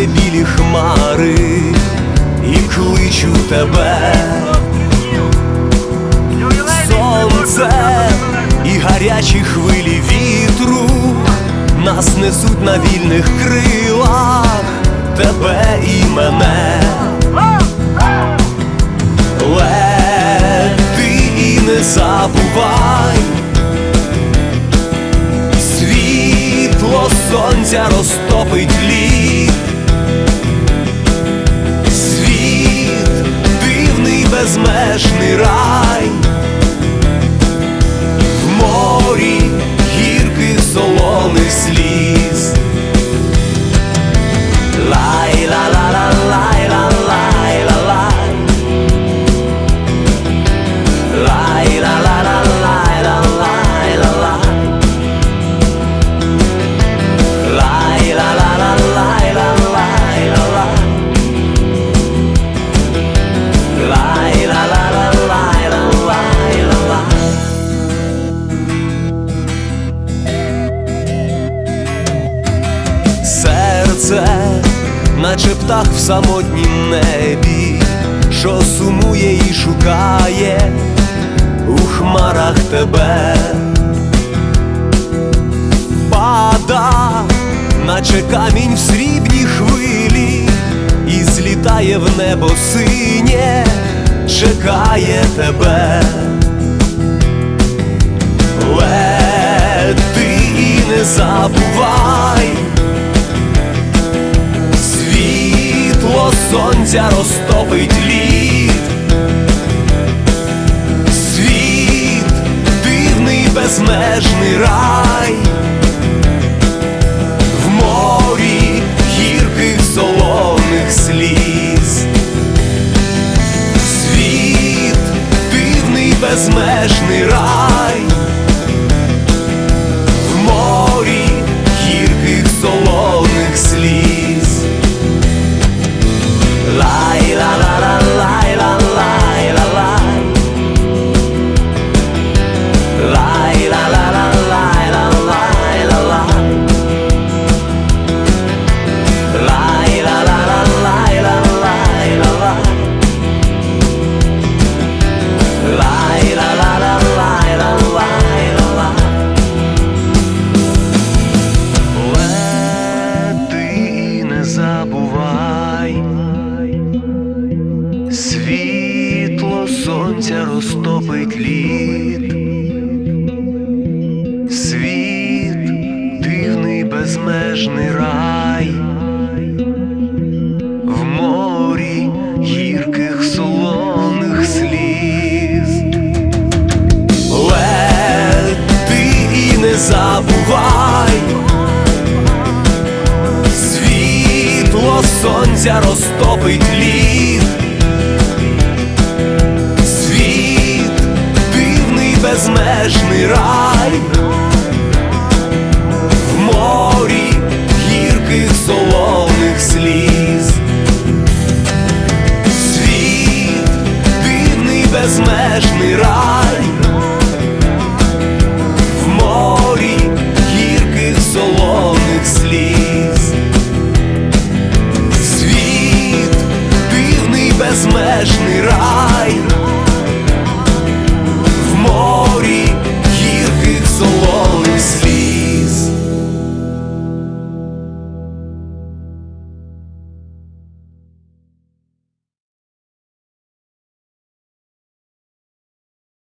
небі білі хмари і кличу тебе, сонце і гарячі хвилі вітру нас несуть на вільних крилах, тебе і мене. Лети і не забувай, сонця розтопить лід, світ дивний безмежний рай, Серце, наче птах в самотнім небі, що сумує і шукає у хмарах тебе, пада, наче камінь в срібній хвилі, і злітає в небо синє, чекає тебе. Лети і не забувай, сонця розтопить лід, світ дивний безмежний рай, сонця розтопить лід, світ дивний безмежний рай, в морі гірких солоних сліз. Лети і не забувай, світло сонця розтопить лід, безмежний рай, в морі гірких слів.